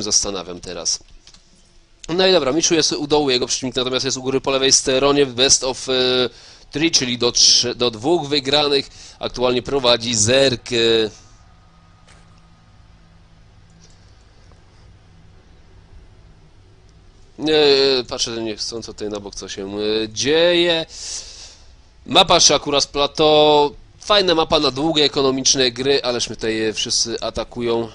się zastanawiam teraz. No i dobra, Michu jest u dołu, jego przeciwnik natomiast jest u góry po lewej stronie w best of e, three, czyli do, trzy, do dwóch wygranych. Aktualnie prowadzi Zerk. e. Nie, patrzę nie chcąc tutaj na bok, co się e, dzieje. Mapa Shakuras Plateau. Fajna mapa na długie, ekonomiczne gry, ależ mnie tutaj e, wszyscy atakują.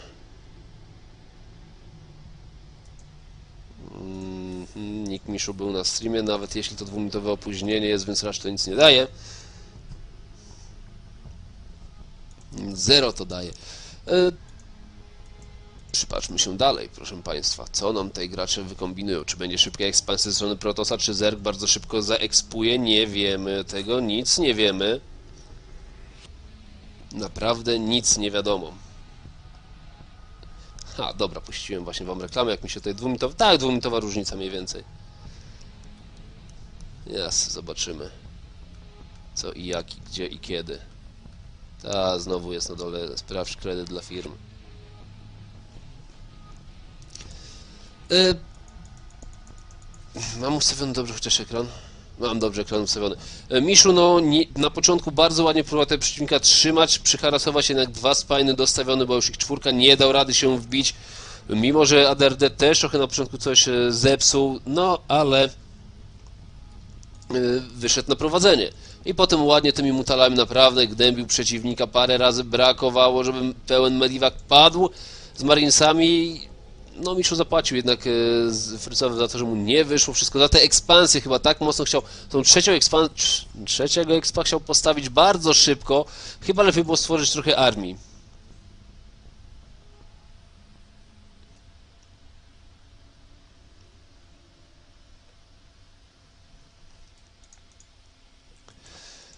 Miszu był na streamie, nawet jeśli to dwuminutowe opóźnienie jest, więc raczej to nic nie daje. Zero to daje. E, Przypatrzmy się dalej, proszę Państwa. Co nam tutaj gracze wykombinują? Czy będzie szybka ekspansja ze strony Protosa, czy Zerg bardzo szybko zaekspuje? Nie wiemy tego, nic nie wiemy. Naprawdę nic nie wiadomo. Ha, dobra, puściłem właśnie Wam reklamę, jak mi się tutaj dwuminutowa... Tak, dwuminutowa różnica mniej więcej. Jas, zobaczymy. Co i jak, i gdzie i kiedy. Ta, znowu jest na dole, sprawdź kredyt dla firm. Y... Mam ustawiony dobrze chociaż ekran? Mam dobrze ekran ustawiony. E, Miszu, no nie, na początku bardzo ładnie próbował tego przeciwnika trzymać, przyharasować jednak dwa spajny dostawione, bo już ich czwórka nie dał rady się wbić. Mimo, że ADRD też trochę na początku coś e, zepsuł, no ale wyszedł na prowadzenie. I potem ładnie tymi mutalami naprawdę gnębił przeciwnika, parę razy brakowało, żeby pełen mediwak padł z Marinesami. No Miszu zapłacił jednak e, z Frycowi za to, że mu nie wyszło wszystko, za te ekspansje chyba tak mocno chciał, tą trzecią ekspan... trz- trzeciego expa chciał postawić bardzo szybko, chyba lepiej było stworzyć trochę armii.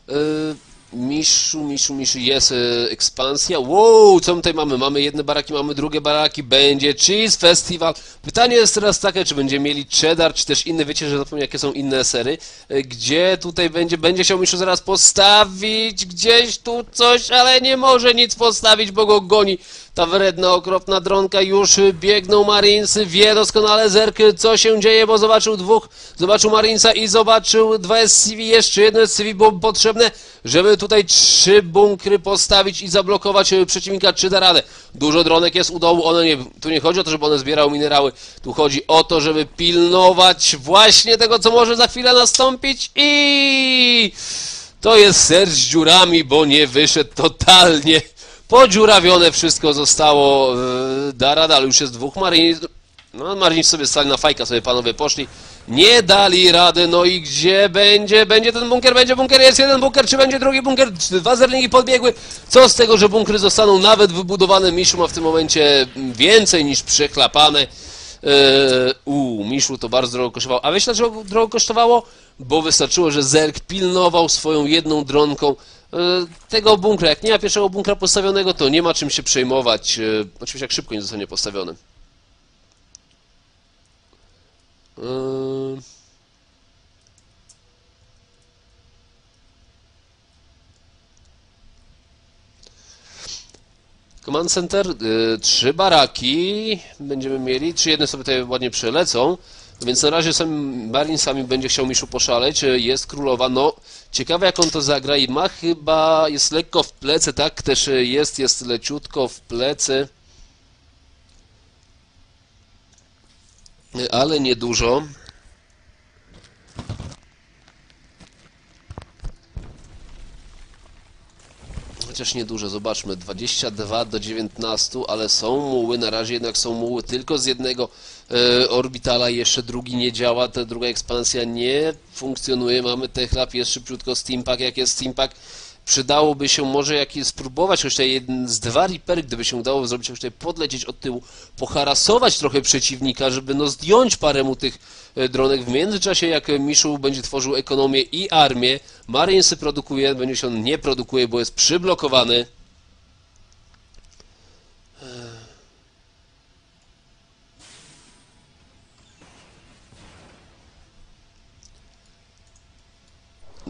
Yy, Miszu, Miszu, Miszu, jest e, ekspansja. Wow, co my tutaj mamy? Mamy jedne baraki, mamy drugie baraki, będzie Cheese Festival. Pytanie jest teraz takie, czy będziemy mieli cheddar, czy też inne, wiecie, że zapomnę jakie są inne sery. E, Gdzie tutaj będzie, będzie chciał Miszu zaraz postawić gdzieś tu coś, ale nie może nic postawić, bo go goni ta wredna, okropna dronka. Już biegną Marinesy, wie doskonale Zerk, co się dzieje, bo zobaczył dwóch, zobaczył Marinesa i zobaczył dwa SCV, jeszcze jedno SCV było potrzebne, żeby tutaj trzy bunkry postawić i zablokować przeciwnika, czy da radę. Dużo dronek jest u dołu, one nie, tu nie chodzi o to, żeby one zbierały minerały, tu chodzi o to, żeby pilnować właśnie tego, co może za chwilę nastąpić i... To jest ser z dziurami, bo nie wyszedł totalnie. Podziurawione wszystko zostało. Yy, da rada, ale już jest dwóch Marines. No, Marines sobie stali na fajka, sobie panowie poszli. Nie dali rady, no i gdzie będzie? Będzie ten bunkier, będzie bunkier, jest jeden bunkier, czy będzie drugi bunkier? Dwa zerlingi podbiegły. Co z tego, że bunkry zostaną nawet wybudowane? Miszu ma w tym momencie więcej niż przechlapane. Eee, u, Miszu to bardzo drogo kosztowało. A wiesz dlaczego drogo kosztowało? Bo wystarczyło, że Zerk pilnował swoją jedną dronką e, tego bunkra. Jak nie ma pierwszego bunkra postawionego, to nie ma czym się przejmować. E, Oczywiście jak szybko nie zostanie postawiony. E, Command Center, y, trzy baraki będziemy mieli, trzy jedne sobie tutaj ładnie przelecą, więc na razie samym Marinesami będzie chciał Miszu poszaleć, jest królowa, no ciekawe jak on to zagra i ma chyba, jest lekko w plecy, tak, też jest, jest leciutko w plecy, ale niedużo. Chociaż nieduże, zobaczmy, 22 do 19, ale są muły, na razie jednak są muły tylko z jednego e, orbitala, jeszcze drugi nie działa, ta druga ekspansja nie funkcjonuje, mamy Techlab, jest szybciutko Steampack, jak jest Steampack, przydałoby się może jakiś spróbować, choć tutaj jeden z dwa Reapery, gdyby się udało zrobić, choć tutaj podlecieć od tyłu, poharasować trochę przeciwnika, żeby no zdjąć parę mu tych e, dronek. W międzyczasie, jak Miszu będzie tworzył ekonomię i armię, Marinesy produkuje, będzie się on nie produkuje, bo jest przyblokowany.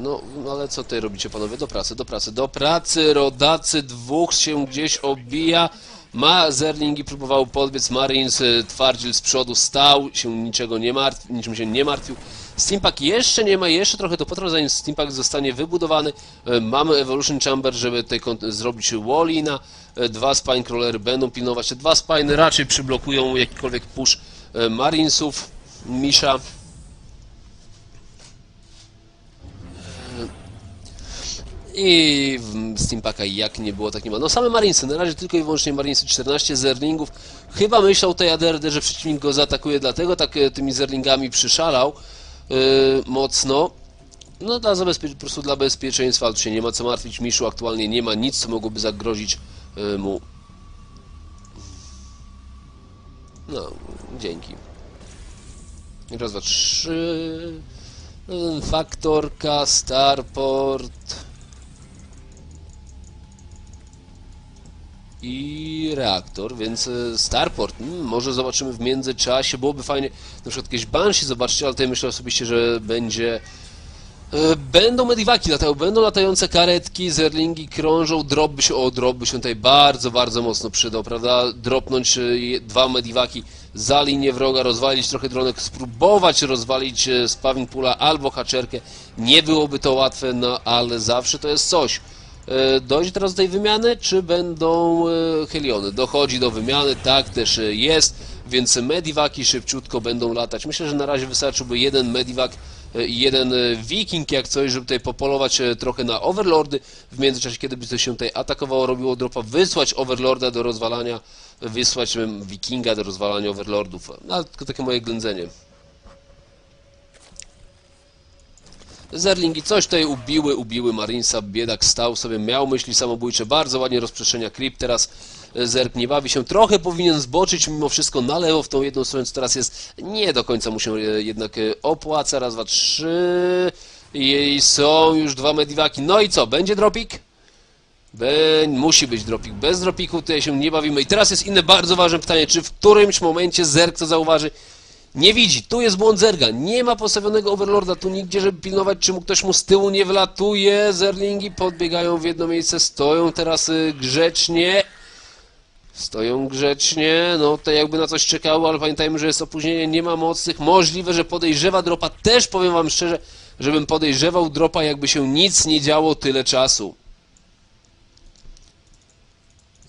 No, ale co tutaj robicie panowie? Do pracy, do pracy, do pracy, rodacy, dwóch się gdzieś obija. Ma Zerlingi próbował podbiec, Marines e, twardziel z przodu stał, się niczego nie martwił, niczym się nie martwił. Steampack jeszcze nie ma, jeszcze trochę to potrwa, zanim Steampack zostanie wybudowany. E, Mamy Evolution Chamber, żeby tutaj zrobić Wallina. E, Dwa Spine Crawlery będą pilnować. Dwa Spine raczej przyblokują jakikolwiek push Marinesów. Misza. I w Steampaka jak nie było, tak nie ma. No same Marinesy, na razie tylko i wyłącznie Marinesy 14 zerlingów. Chyba myślał tej ADRD, że przeciwnik go zaatakuje, dlatego tak e, tymi zerlingami przyszalał e, mocno. No dla zabezpie- po prostu dla bezpieczeństwa, ale się nie ma co martwić. Miszu aktualnie nie ma nic, co mogłoby zagrozić e, mu. No, dzięki. Raz, dwa, trzy. Faktorka, Starport. I reaktor, więc e, Starport, hmm, może zobaczymy w międzyczasie, byłoby fajnie, na przykład jakieś Banshee zobaczcie, ale tutaj myślę osobiście, że będzie e, Będą mediwaki latają, będą latające karetki, zerlingi krążą, drop by się, o drop by się tutaj bardzo, bardzo mocno przydał, prawda? Dropnąć e, dwa mediwaki za linię wroga, rozwalić trochę dronek, spróbować rozwalić spawning pula albo haczerkę. Nie byłoby to łatwe, no ale zawsze to jest coś. E, Dojdzie teraz do tej wymiany, czy będą e, Heliony? Dochodzi do wymiany, tak też e, jest, więc Medivaki szybciutko będą latać. Myślę, że na razie wystarczyłby jeden Medivac e, i jeden Viking, jak coś, żeby tutaj popolować trochę na Overlordy. W międzyczasie, kiedy by to się tutaj atakowało, robiło dropa, wysłać Overlorda do rozwalania, wysłać Wikinga do rozwalania Overlordów. No, tylko takie moje ględzenie. Zerlingi coś tutaj ubiły, ubiły Marinesa, biedak stał sobie, miał myśli samobójcze, bardzo ładnie rozprzestrzenia creep, teraz e, Zerg nie bawi się, trochę powinien zboczyć mimo wszystko na lewo w tą jedną stronę, co teraz jest, nie do końca mu się e, jednak e, opłaca, raz, dwa, trzy i są już dwa mediwaki, no i co, będzie dropik? Be, musi być dropik. Bez dropiku tutaj się nie bawimy. I teraz jest inne bardzo ważne pytanie, czy w którymś momencie Zerg to zauważy? Nie widzi. Tu jest błąd Zerga. Nie ma postawionego Overlorda tu nigdzie, żeby pilnować, czy mu ktoś mu z tyłu nie wlatuje. Zerlingi podbiegają w jedno miejsce, stoją teraz y, grzecznie. Stoją grzecznie, no to jakby na coś czekało, ale pamiętajmy, że jest opóźnienie, nie ma mocnych. Możliwe, że podejrzewa dropa. Też powiem wam szczerze, żebym podejrzewał dropa, jakby się nic nie działo tyle czasu.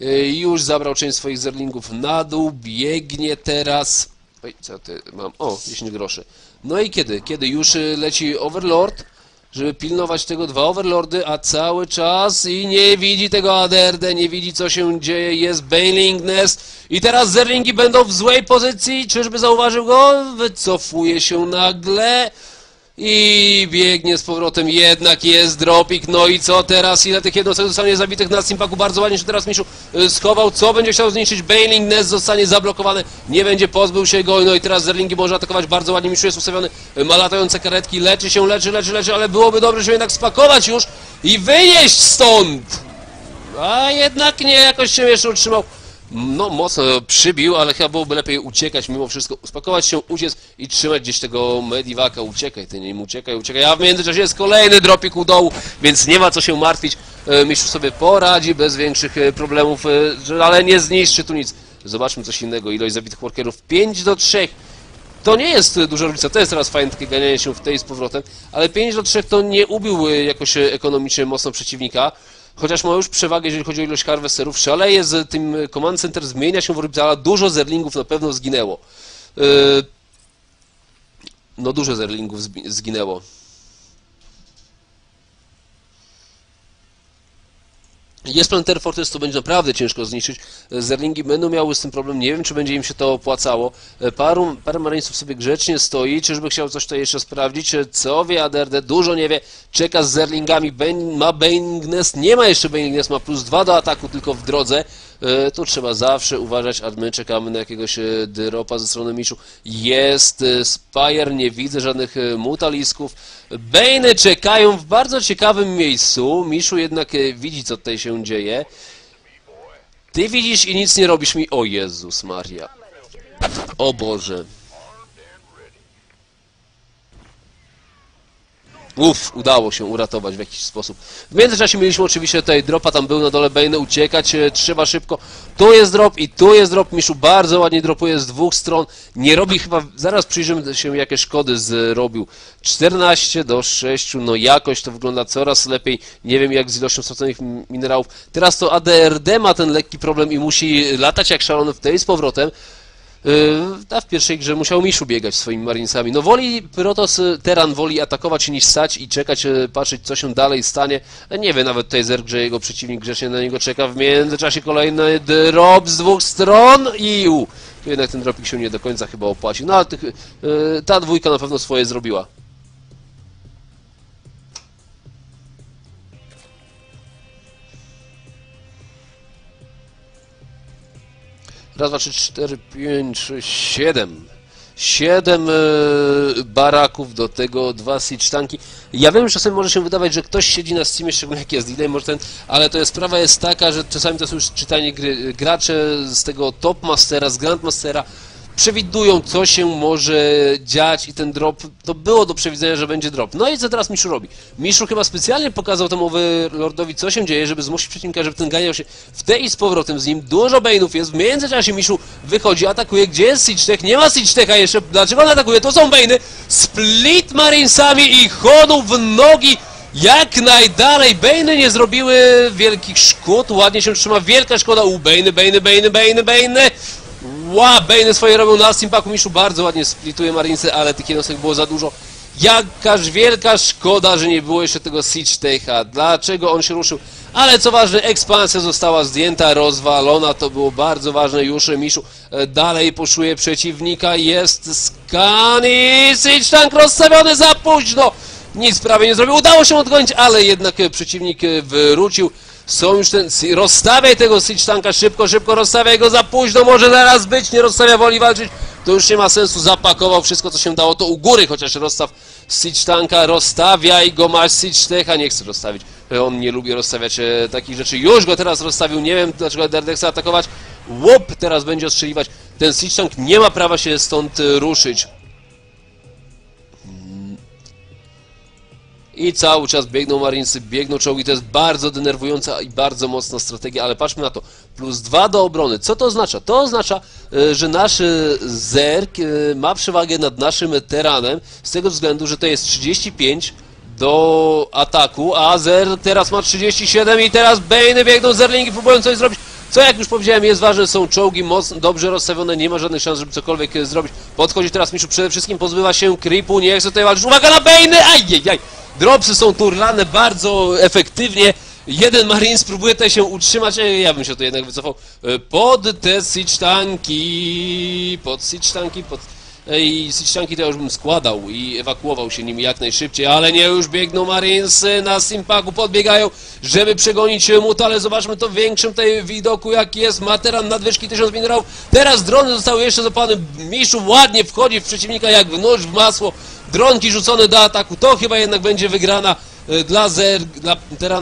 Y, Już zabrał część swoich zerlingów na dół, biegnie teraz. Oj, co ty mam? O, 10 groszy. No i kiedy? Kiedy już y, leci Overlord, żeby pilnować tego dwa Overlordy, a cały czas i nie widzi tego ADRD, nie widzi co się dzieje, jest Bailing Nest i teraz zerlingi będą w złej pozycji, czyżby zauważył go? Wycofuje się nagle. I biegnie z powrotem, jednak jest dropik, no i co teraz? Ile tych jednostek zostanie zabitych na Steampaku? Bardzo ładnie się teraz Miszu y, schował, co będzie chciał zniszczyć? Bailing Nest zostanie zablokowany, nie będzie, pozbył się go, no i teraz Zerlingi może atakować bardzo ładnie, Miszu jest ustawiony, y, ma latające karetki, leczy się, leczy, leczy, leczy, ale byłoby dobrze się jednak spakować już i wyjeść stąd! A jednak nie, jakoś się jeszcze utrzymał. No, mocno przybił, ale chyba byłoby lepiej uciekać mimo wszystko, uspakować się, uciec i trzymać gdzieś tego Medivaka. Uciekaj, ty nim uciekaj, uciekaj. A w międzyczasie jest kolejny dropik u dołu, więc nie ma co się martwić. E, Mistrz sobie poradzi bez większych e, problemów, e, ale nie zniszczy tu nic. Zobaczmy coś innego. Ilość zabitych workerów 5 do 3. To nie jest duża różnica, to jest teraz fajne takie ganianie się w tej z powrotem, ale 5 do 3 to nie ubił jakoś ekonomicznie mocno przeciwnika. Chociaż ma już przewagę, jeżeli chodzi o ilość harvesterów, szaleje z tym Command Center, zmienia się w orbitala, dużo zerlingów na pewno zginęło. E, No dużo zerlingów zginęło. Jest plan Terror Fortress, to będzie naprawdę ciężko zniszczyć. Zerlingi będą miały z tym problem, nie wiem czy będzie im się to opłacało. E, Paru, parę Marinesów sobie grzecznie stoi, czyżby chciał coś tutaj jeszcze sprawdzić. E, Co wie ADRD, dużo nie wie, czeka z Zerlingami, Ben, ma Bailing Nest, nie ma jeszcze Bailing Nest, ma plus dwa do ataku tylko w drodze. E, Tu trzeba zawsze uważać, a my czekamy na jakiegoś e, dyropa ze strony Miszu. Jest e, Spire, nie widzę żadnych mutalisków. Bejny czekają w bardzo ciekawym miejscu. Miszu jednak widzi, co tutaj się dzieje. Ty widzisz i nic nie robisz mi. O Jezus Maria. O Boże. Uff, udało się uratować w jakiś sposób. W międzyczasie mieliśmy oczywiście tutaj dropa, tam był na dole Bane, uciekać e, trzeba szybko. Tu jest drop i tu jest drop. Miszu bardzo ładnie dropuje z dwóch stron. Nie robi chyba, zaraz przyjrzymy się jakie szkody zrobił. 14 do 6, no jakoś to wygląda coraz lepiej. Nie wiem jak z ilością straconych minerałów. Teraz to ADRD ma ten lekki problem i musi latać jak szalony w tej z powrotem. Yy, A w pierwszej grze musiał Miszu biegać swoimi marinesami. No woli Protos, y, Teran woli atakować niż stać i czekać, y, patrzeć co się dalej stanie. E, Nie wie nawet tutaj Zerg, że jego przeciwnik grzecznie na niego czeka. W międzyczasie kolejny drop z dwóch stron i u. Tu jednak ten dropik się nie do końca chyba opłacił. No ale tych, y, ta dwójka na pewno swoje zrobiła. Raz, dwa, trzy, cztery, pięć, sześć, siedem. Siedem e, baraków, do tego dwa siege tanki. Ja wiem, że czasem może się wydawać, że ktoś siedzi na Steamie, szczególnie jak jest delay, może ten, ale to jest, sprawa jest taka, że czasami to są już czytanie gry. Gracze z tego Top Mastera, z Grandmastera przewidują, co się może dziać i ten drop, to było do przewidzenia, że będzie drop. No i co teraz Miszu robi? Miszu chyba specjalnie pokazał temu Overlordowi, co się dzieje, żeby zmusić przeciwnika, żeby ten ganiał się w tej i z powrotem z nim. Dużo Bane'ów jest, w międzyczasie Miszu wychodzi, atakuje, gdzie jest Siege? Nie ma Siege jeszcze, dlaczego on atakuje? To są Bane'y, Split Marinesami i chodu w nogi jak najdalej. Bane'y nie zrobiły wielkich szkód, ładnie się trzyma, wielka szkoda u Bane'y, Bane'y, Bane'y, Bane'y, Bane'y. Ła, Bane swoje robią na Steampaku. Miszu bardzo ładnie splituje Marinesy, ale tych jednostek było za dużo. Jakaż wielka szkoda, że nie było jeszcze tego Siege Techa. Dlaczego on się ruszył? Ale co ważne, ekspansja została zdjęta, rozwalona. To było bardzo ważne. Już Miszu e, dalej poszuje przeciwnika. Jest skani. Siege Tank rozstawiony za późno. Nic prawie nie zrobił. Udało się odgonić, ale jednak e, przeciwnik e, wrócił. Są już ten... Rozstawiaj tego Siege Tanka szybko, szybko rozstawiaj go za późno, może zaraz być, nie rozstawia, woli walczyć. To już nie ma sensu, zapakował wszystko co się dało, to u góry chociaż rozstaw Siege Tanka, rozstawiaj go, masz Siege Techa, nie chce rozstawić. On nie lubi rozstawiać e, takich rzeczy. Już go teraz rozstawił, nie wiem dlaczego Derdek chce atakować. Łup, teraz będzie ostrzeliwać. Ten Siege Tank nie ma prawa się stąd e, ruszyć. I cały czas biegną Marinesy, biegną czołgi, to jest bardzo denerwująca i bardzo mocna strategia, ale patrzmy na to. Plus dwa do obrony. Co to oznacza? To oznacza, e, że nasz e, Zerg e, ma przewagę nad naszym Teranem z tego względu, że to jest 35 do ataku, a Zer teraz ma 37 i teraz Bane biegną, Zerlingi próbują coś zrobić. Co jak już powiedziałem jest ważne, są czołgi mocno, dobrze rozstawione, nie ma żadnych szans, żeby cokolwiek zrobić. Podchodzi teraz Miszu, przede wszystkim pozbywa się creepu, nie chce tutaj walczyć. Uwaga na Bane! Ajjejaj! Dropsy są turlane bardzo efektywnie. Jeden Marines próbuje tutaj się utrzymać, e, ja bym się tu jednak wycofał. E, Pod te siege tanki, pod siege tanki, pod... e, I siege tanki to ja już bym składał i ewakuował się nimi jak najszybciej, ale nie, już biegną Marinesy na Simpaku, podbiegają, żeby przegonić Mut, ale zobaczmy to w większym tej widoku, jaki jest Materan, nadwyżki 1000 minerałów. Teraz drony zostały jeszcze zapalone, Miszu ładnie wchodzi w przeciwnika jak w nóż w masło. Dronki rzucone do ataku, to chyba jednak będzie wygrana e, dla Zer, dla Teran.